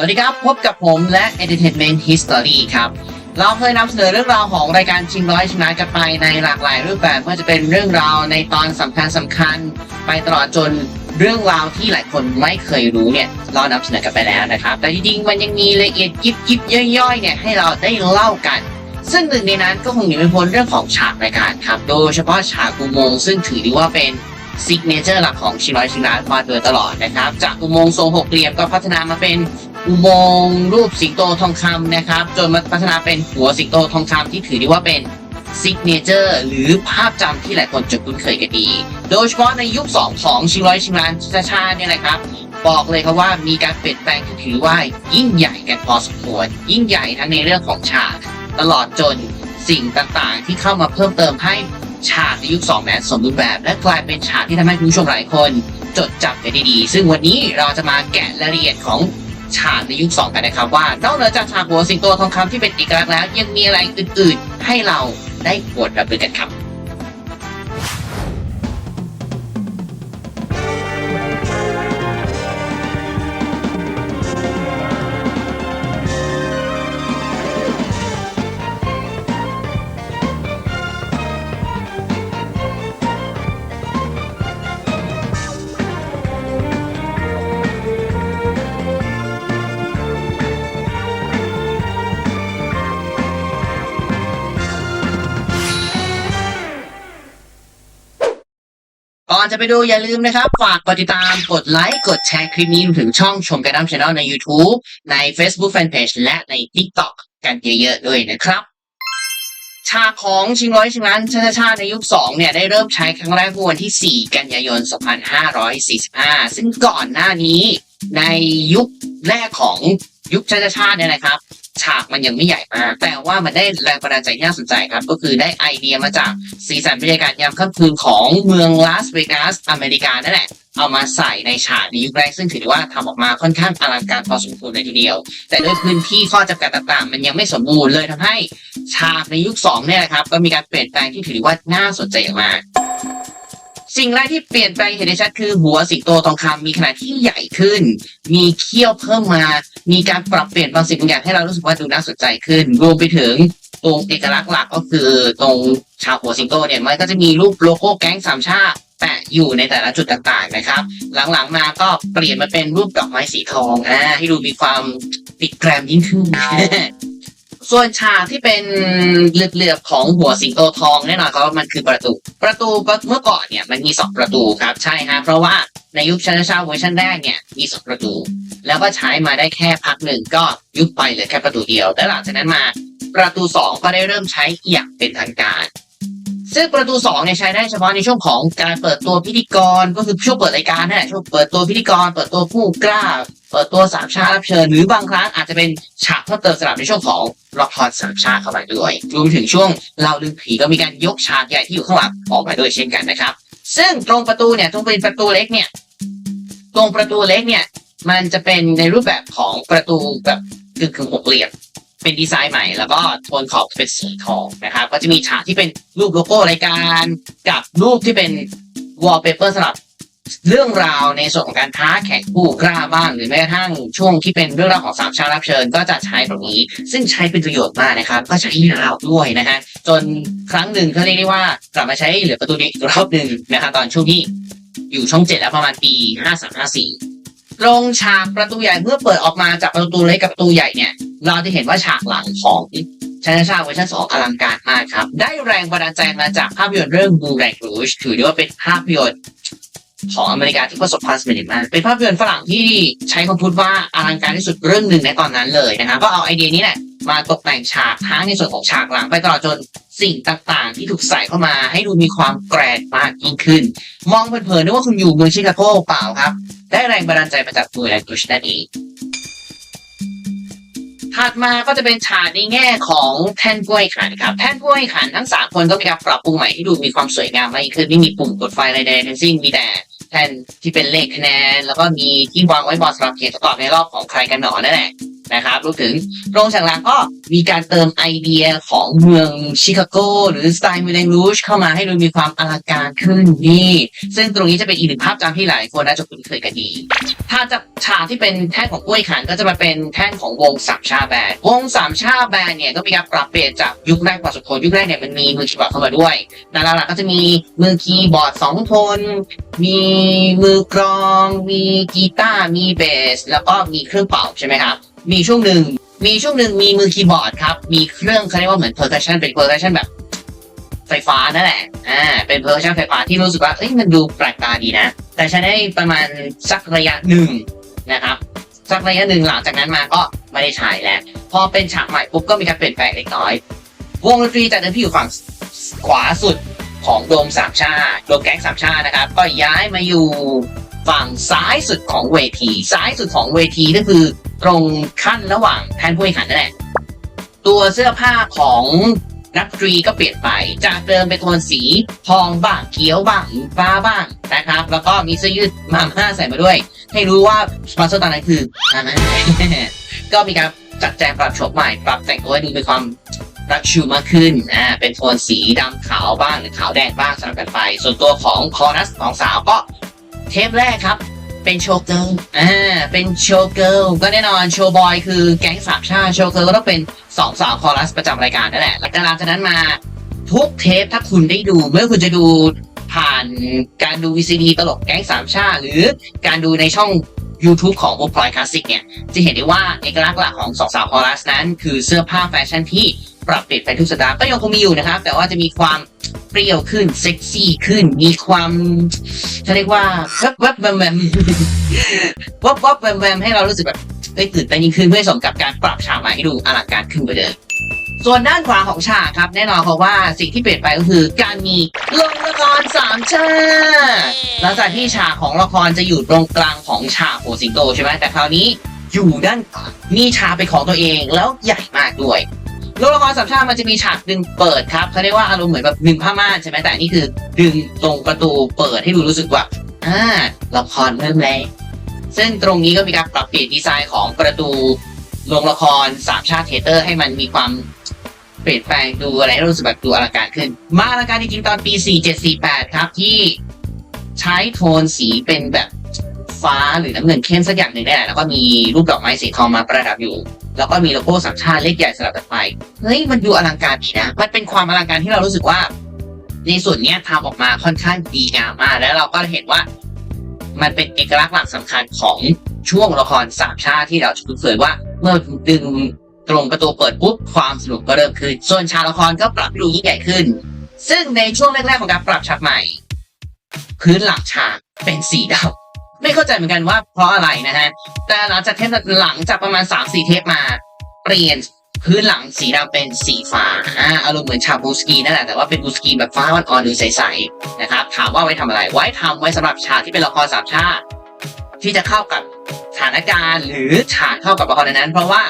สวัสดีครับ พบกับผมและ Entertainment History ครับ เราเคยนำเสนอเรื่องราวของรายการชิงร้อยชนะกันไปในหลากหลายรูปแบบไม่ว่าจะเป็นเรื่องราวในตอนสำคัญสำคัญไปตลอดจนเรื่องราวที่หลายคนไม่เคยรู้เนี่ยเรานำเสนอกันไปแล้วนะครับ แต่จริงๆมันยังมีละเอียดยิบยิบย่อยๆเนี่ยให้เราได้เล่ากัน ซึ่งหนึ่งในนั้นก็คงหนีไม่พ้นเรื่องของฉากรายการครับ โดยเฉพาะฉากอุโมงซึ่งถือได้ว่าเป็นซิกเนเจอร์หลักของชิงร้อยชิงล้านมาโดยตลอดนะครับ จากอุโมงค์ทรงหกเหลี่ยมก็พัฒนามาเป็น อุโมงค์รูปสิงโตทองคำนะครับ จนมาพัฒนาเป็นหัวสิงโตทองคำที่ถือได้ว่าเป็นซิกเนเจอร์หรือภาพจำที่หลายคนจะคุ้นเคยกันดี โดยเฉพาะในยุค 2 ของชิงร้อยชิงล้านชาชาเนี่ยนะครับ บอกเลยครับว่ามีการเปลี่ยนแปลงที่ถือว่ายิ่งใหญ่กันพอสมควร ยิ่งใหญ่ทั้งในเรื่องของฉาก ตลอดจนสิ่งต่างๆ ที่เข้ามาเพิ่มเติมให้ฉากในยุค 2 นั้นสมบูรณ์แบบ และกลายเป็นฉากที่ทำให้คุณผู้ชมหลายคน จดจำกันดีๆ ซึ่งวันนี้เราจะมาแกะรายละเอียดของ ฉากในยุคสองกันนะครับว่านอกเหนือจากฉากหัวสิงโตทองคำที่เป็นเอกลักษณ์แล้วยังมีอะไรอื่นๆ ให้เราได้ปวดรับรู้กันครับ ก่อนจะไปดูอย่าลืมนะครับ ฝากกดติดตามกดไลค์กดแชร์คลิปนี้ถึงช่องชมกันดั้มช anel ใน YouTube ใน Facebook Fanpage และใน TikTok กันเยอะๆด้วยนะครับฉากของชิงร้อยชิงล้านชาติชาติในยุค2เนี่ยได้เริ่มใช้ครั้งแรกเมื่อวันที่ 4 กันยายน 2545 ซึ่งก่อนหน้านี้ในยุคแรกของยุคชาติชาติเนี่ยนะครับ ฉากมันยังไม่ใหญ่มากแต่ว่ามันได้แรงบันดาลใจที่น่าสนใจครับ ก็คือได้ไอเดียมาจากสีสันบรรยากาศยามค่ำคืนของเมืองลาสเวกัสอเมริกานั่นแหละเอามาใส่ในฉากในยุคแรกซึ่งถือว่าทำออกมาค่อนข้างอลังการพอสมควรเลยทีเดียว แต่ด้วยพื้นที่ข้อจำกัดต่างๆ มันยังไม่สมบูรณ์เลยทำให้ฉากในยุค2เนี่ยนะครับก็มีการเปลี่ยนแปลงที่ถือว่าน่าสนใจอย่างมากสิ่งแรกที่เปลี่ยนแปลงเห็นได้ชัดคือหัวสิงโตทองคำมีขนาดที่ใหญ่ขึ้น มีเขี้ยวเพิ่มมา มีการปรับเปลี่ยนบางสิ่งบางอย่างให้เรารู้สึกว่าดูน่าสนใจขึ้น รวมไปถึงตรงเอกลักษณ์หลักก็คือตรงชาวหัวสิงโตเนี่ยมันก็จะมีรูปโลโก้แก๊งสามชาติแปะอยู่ในแต่ละจุดต่างๆนะครับ หลังๆมาก็เปลี่ยนมาเป็นรูปดอกไม้สีทองอ่าให้ดูมีความติดแกรมยิ่งขึ้น ส่วนฉากที่เป็นเหลือบๆของหัวสิงโตทองแน่นอนครับว่ามันคือประตู ประตูเมื่อก่อนเนี่ยมันมีสองประตูครับใช่ฮะเพราะว่าในยุคชาชาเวอร์ชันแรกเนี่ยมีสองประตู แล้วก็ใช้มาได้แค่พักหนึ่งก็ยุบไปเหลือแค่ประตูเดียวแล้วหลังจากนั้นมาประตูสองก็ได้เริ่มใช้อย่างเป็นทางการ ซึ่งประตูสองเนี่ยใช้ได้เฉพาะในช่วงของการเปิดตัวพิธีกรก็คือช่วงเปิดรายการนั่นแหละช่วงเปิดตัวพิธีกร เปิดตัวผู้กล้า เปิดตัวสามชาติรับเชิญหรือบางครั้งอาจจะเป็นฉากเพิ่มเติมสำหรับในช่วงของละครสามชาติเข้ามาด้วยรวมถึงช่วงเล่าเรื่อผีก็มีการยกฉากใหญ่ที่อยู่ข้างหลังออกมาด้วยเช่นกันนะครับ ซึ่งตรงประตูเนี่ยตรงเป็นประตูเล็กเนี่ยตรงประตูเล็กเนี่ยมันจะเป็นในรูปแบบของประตูแบบกึ่งกึ่งหกเหลี่ยมเป็นดีไซน์ใหม่แล้วก็โทนขอบเป็นสีทองนะครับ ก็จะมีฉากที่เป็นรูปโลโก้รายการ กับรูปที่เป็นวอลเปเปอร์สำหรับ เรื่องราวในส่วนของการท้าแข่งผู้กล้าบ้าง หรือแม้กระทั่งช่วงที่เป็นเรื่องราวของสามชาติรับเชิญ ก็จะใช้ตรงนี้ ซึ่งใช้เป็นประโยชน์มากนะครับ ก็ใช้ยาวด้วยนะฮะจนครั้งหนึ่งเขาเรียกได้ว่ากลับมาใช้เหลือประตูนี้อีกรอบหนึ่งนะครับตอนช่วงที่อยู่ช่องเจ็ดแล้วประมาณปีห้าสามห้าสี่ตรงฉากประตูใหญ่เมื่อเปิดออกมาจากประตูเล็กกับประตูใหญ่เนี่ย เราจะเห็นว่าฉากหลังของชาชาเวอร์ชันสองอลังการมากครับ ได้แรงบันดาลใจมาจากภาพยนตร์เรื่องบูแรงรูชถือได้ว่าเป็นภาพยนตร์ ของอเมริกาที่ประสบความสำเร็จมากเป็นภาพยนตร์ฝรั่งที่ใช้คำพูดว่าอลังการที่สุดเรื่องหนึ่งในตอนนั้นเลยนะครับก็เอาไอเดียนี้แหละมาตกแต่งฉากทั้งในส่วนของฉากหลังไปตลอดจนสิ่งต่างๆ ที่ถูกใส่เข้ามาให้ดูมีความแกรดมากยิ่งขึ้น มองเผินๆนึกว่าคุณอยู่เมืองชิคาโกเปล่าครับ ได้แรงบันดาลใจมาจากบูแรงรูชนั่นเองถัดมาก็จะเป็นฉากในแง่ของแท่นกล้วยขันครับแท่นกล้วยขันทั้งสามคนก็มีการปรับปรุงใหม่ให้ดูมีความสวยงามมากยิ่งขึ้นไม่มีปุ่มกดไฟอะไรใดทั้งสิ้นมีแต่ แท่นที่เป็นเลขคะแนน แล้วก็มีที่วางไว้บอร์ดสำหรับเขียนคำตอบในรอบของใครกันหนอนั่นแหละ นะครับรวมถึงโรงฉากหลังก็มีการเติมไอเดียของเมืองชิคาโก หรือสไตล์เมเลนรูชเข้ามาให้ดูมีความอลังการขึ้นนี่ ซึ่งตรงนี้จะเป็นอีกหนึ่งภาพจำที่หลายคนน่าจะคุ้นเคยกันดีถ้าจะฉากที่เป็นแท่นของกล้วยขันก็จะมาเป็นแท่นของวงสามชาแบนวงสามชาแบนเนี่ยก็มีการปรับเปลี่ยนจากยุคแรกกว่าสุดคนยุคแรกเนี่ยมันมีมือคีย์บอร์ดเข้ามาด้วยแต่หลักๆก็จะมีมือคีย์บอร์ดสองคนมีมือกลอง มีกีตาร์มีเบส แล้วก็มีเครื่องเป่าใช่ไหมครับ มีช่วงหนึ่งมีช่วงหนึ่งมีมือคีย์บอร์ดครับ มีเครื่องเขาเรียกว่าเหมือน percussion เป็น percussion แบบ ไฟฟ้านั่นแหละ อ่า เป็น percussion ไฟฟ้าที่รู้สึกว่า เอ้ย มันดูแปลกตาดีนะ แต่ใช้ได้ประมาณสักระยะหนึ่งนะครับ สักระยะหนึ่งหลังจากนั้นมาก็ไม่ได้ใช้แล้ว พอเป็นฉากใหม่ปุ๊บก็มีการเปลี่ยนแปลงเล็กน้อย วงดนตรีจากเดิมที่อยู่ฝั่งขวาสุดของโดมสามชาติโดมแก๊งสามชาตินะครับ ก็ย้ายมาอยู่ ฝั่งซ้ายสุดของเวที ซ้ายสุดของเวทีก็คือ ตรงขั้นระหว่างแทนผู้แข่งขันนั่นแหละตัวเสื้อผ้าของนักดนตรีก็เปลี่ยนไปจากเดิมเป็นโทนสีทองบ้างเขียวบ้างฟ้าบ้างนะครับ แล้วก็มีเสื้อยืดมาม่าใส่มาด้วย ให้รู้ว่าสปอนเซอร์ตอนนั้นคือมาม่าก็มีการจัดแจงปรับโฉมใหม่ ปรับแต่งตัวให้ดูมีความรักชูมากขึ้นอ่าเป็นโทนสีดำขาวบ้างหรือขาวแดงบ้างสลับกันไป ส่วนตัวของคอรัสของสาวก็ เทปแรกครับ เป็นโชว์เกิร์ลอ่าเป็นโชว์เกิร์ลก็แน่นอนโชว์บอยคือแก๊งสามชาติโชว์เกิร์ลก็ต้องเป็นสองสาวคอรัสประจำรายการนั่นแหละแล้วหลังจากนั้นมาทุกเทปถ้าคุณได้ดูเมื่อคุณจะดูผ่านการดู VCD ตลกแก๊งสามชาติหรือการดูในช่อง YouTube ของ o p l o y Classic เนี่ย จะเห็นได้ว่าเอกลักษณ์หลักของสองสาวคอรัสนั้น คือเสื้อผ้าแฟชั่นที่ปรับเปลี่ยนไปทุกสัปดาห์ก็ยังคงมีอยู่นะครับ แต่ว่าจะมีความ เปรี้ยวขึ้น เซ็กซี่ขึ้น มีความจะเรียกว่าแวบแวบแวมแวมวับวับแวมแวมให้เรารู้สึกแบบเอ้ยตื่นเต้นยิ่งขึ้นเพื่อสมกับการปรับฉากม่ให้ดูอลังการขึ้นกว่าเดิมส่วนด้านขวาของฉากครับ แน่นอนเพราะว่าสิ่งที่เปลี่ยนไปก็คือ การมีลงละครสามชาติหลังจากที่ฉากของละครจะอยู่ตรงกลางของฉากโหสิงโตใช่ไหมแต่คราวนี้อยู่ด้านขวามีฉากเป็นของตัวเองแล้วใหญ่มากด้วย โรงละครสามชาติมันจะมีฉากดึงเปิดครับเขาเรียกว่าอารมณ์เหมือนแบบดึงผ้าม่านใช่ไหมแต่อันนี่คือ ดึงตรงประตูเปิดให้ดูรู้สึกว่าอ่าละครเริ่มแล้วซึ่งตรงนี้ก็มีการปรับเปลี่ยนดีไซน์ของประตูโรงละครสามชาติเทเตอร์ให้มันมีความเปลี่ยนแปลงดูอะไรให้รู้สึกแบบดูอลังการขึ้น มาอลังการจริงๆตอนปี 4748 ครับที่ใช้โทนสีเป็นแบบฟ้าหรือน้ำเงินเข้มสักอย่างหนึ่งได้แหละแล้วก็มีรูปดอกไม้สีทองมาประดับอยู่ แล้วก็มีโลโก้สามชาติเล็กใหญ่สลับกันไป เฮ้ย มันดูอลังการดีนะ มันเป็นความอลังการที่เรารู้สึกว่า ในส่วนนี้ทำออกมาค่อนข้างดีงามมาก แล้วเราก็เห็นว่า มันเป็นเอกลักษณ์หลักสำคัญของช่วงละครสามชาติที่เราจะคุ้นเคยว่า เมื่อดึงตรงประตูเปิดปุ๊บความสนุกก็เริ่มขึ้น ส่วนฉากละครก็ปรับดูยิ่งใหญ่ขึ้น ซึ่งในช่วงแรกๆของการปรับฉากใหม่ พื้นหลังฉากเป็นสีดำ ไม่เข้าใจเหมือนกันว่าเพราะอะไรนะฮะ แต่หลังจากเทปหลังจากประมาณ3าสี่เทปมา เปลี่ยนพื้นหลังสีดำเป็นสีฟ้าอารมณ์เหมือนชาบูสกีนั่นแหละแต่ว่าเป็นบูสกีแบบฟ้าอ่อนๆหรือใสๆนะครับ ถามว่าไว้ทำอะไร ไว้ทำไว้สำหรับฉากที่เป็นละครสามชาติที่จะเข้ากับสถานการณ์หรือฉากเข้ากับละครนั้น เพราะว่า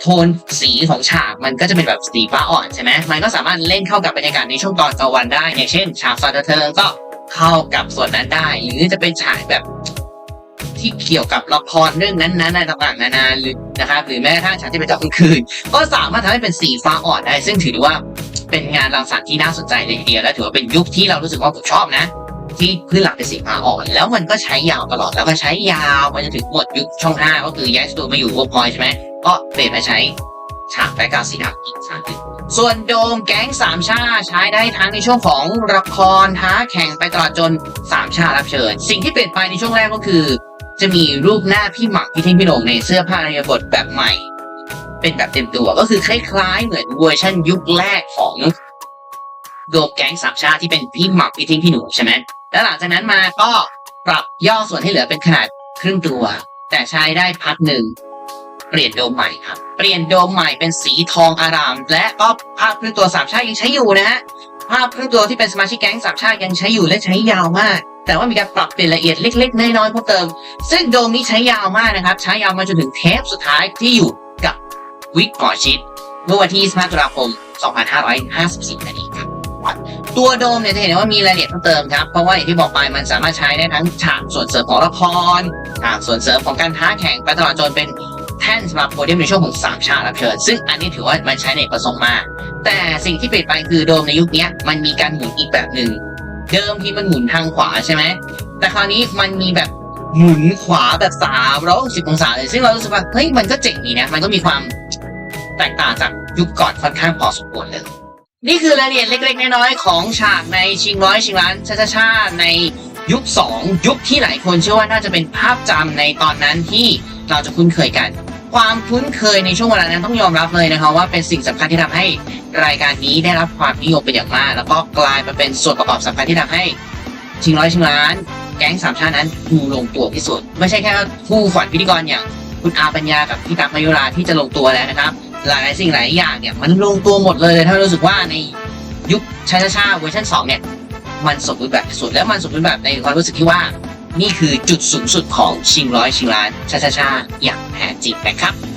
โทนสีของฉากมันก็จะเป็นแบบสีฟ้าอ่อนใช่ไหมมันก็สามารถเล่นเข้ากับบรรยากาศในช่วงตอนกลางวันได้อย่างเช่น ฉากซอยเทิงก็เข้ากับส่วนนั้นได้ หรือจะเป็นฉากแบบ ที่เกี่ยวกับละครเรื่องนั้นๆต่างๆนานาหรือนะครับหรือแม้กระทั่งฉากที่เป็นตอนกลางคืน ก็สามารถทำให้เป็นสีฟ้าอ่อนได้ ซึ่งถือว่าเป็นงานรังสรรค์ที่น่าสนใจเลยทีเดียวและถือว่าเป็นยุคที่เรารู้สึกว่าผมชอบนะ ที่พื้นหลังเป็นสีฟ้าอ่อน แล้วมันก็ใช้ยาวตลอดแล้วก็ใช้ยาวมาจนถึงหมดยุคช่อง5ก็คือย้ายสตูมาอยู่วอพอยใช่ไหมก็เปลี่ยนมาใช้ฉากแบ็กกราวด์สีดำอีกครั้งหนึ่งส่วนโดมแก๊งสามชาใช้ได้ทั้งในช่วงของละครท้าแข่งไปตลอดจนสามชารับเชิญ สิ่งที่เปลี่ยนไปในช่วงแรกก็คือ จะมีรูปหน้าพี่หมักพี่เท่งพี่โหน่งในเสื้อผ้าในบทแบบใหม่ เป็นแบบเต็มตัวก็คือคล้ายๆ เหมือนเวอร์ชันยุคแรกของโดมแก๊งสามชาติที่เป็นพี่หมักพี่เท่งพี่หน่งใช่ไหมแล้วหลังจากนั้นมาก็ปรับย่อส่วนให้เหลือเป็นขนาดครึ่งตัว แต่ใช้ได้พักหนึ่งเปลี่ยนโดมใหม่ครับ เปลี่ยนโดมใหม่เป็นสีทองอาราม และก็ภาพครึ่งตัวสามชาติยังใช้อยู่นะฮะภาพครึ่งตัวที่เป็นสมาชิกแก๊งสามชาติยังใช้อยู่และใช้ยาวมาก แต่ว่ามีการปรับเปลี่ยนละเอียดเล็ก ๆ น้อยๆเพิ่มเติม ซึ่งโดมนี้ใช้ยาวมากนะครับ ใช้ยาวมาจนถึงเทปสุดท้ายที่อยู่กับวิกหมอชิด เมื่อวันที่ 25 ตุลาคม 2554นั่นเองครับตัวโดมเนี่ยจะเห็นว่ามีรายละเอียดเพิ่มเติมครับ เพราะว่าอย่างที่บอกไปมันสามารถใช้ได้ทั้งฉากส่วนเสริมของละครฉากส่วนเสริมของการท้าแข่งไปตลอดจนเป็นแท่นสำหรับโพเดียมในช่วงของสามชาติรับเชิญ ซึ่งอันนี้ถือว่ามันใช้ในประสงค์มาก แต่สิ่งที่เปลี่ยนไปคือโดมในยุคนี้มันมีการหมุนอีกแบบหนึ่ง เดิมที่มันหมุนทางขวาใช่ไหม แต่คราวนี้มันมีแบบหมุนขวาแบบสามร้อยสิบองศาเลยซึ่งเรารู้สึกว่าเฮ้ยมันก็เจ๋งดีนะ มันก็มีความแตกต่างจากยุคก่อนค่อนข้างพอสมควรเลย นี่คือรายละเอียดเล็กๆ น้อยๆ ของฉากในชิงร้อยชิงล้านชาชาชาในยุค 2 ยุคที่หลายคนเชื่อว่าน่าจะเป็นภาพจำในตอนนั้นที่เราจะคุ้นเคยกัน ความคุ้นเคยในช่วงเวลานั้นต้องยอมรับเลยนะครับว่าเป็นสิ่งสำคัญที่ทำให้รายการนี้ได้รับความนิยมเป็นอย่างมาก แล้วก็กลายมาเป็นส่วนประกอบสำคัญที่ทำให้ชิงร้อยชิงล้าน แก๊งสามชาตินั้นดูลงตัวที่สุด ไม่ใช่แค่คู่ขวัญพิธีกรอย่างคุณอาปัญญากับพี่ตั๊กมายุราที่จะลงตัวแล้วนะครับ หลายสิ่งหลายอย่างเนี่ยมันลงตัวหมดเลยถ้ารู้สึกว่าในยุคชาชาชาเวอร์ชันสองเนี่ยมันสมบูรณ์แบบสุดและมันสมบูรณ์แบบในความรู้สึกที่ว่า นี่คือจุดสูงสุดของชิงร้อยชิงล้านชาชาชาอย่างแท้จริงนะครับ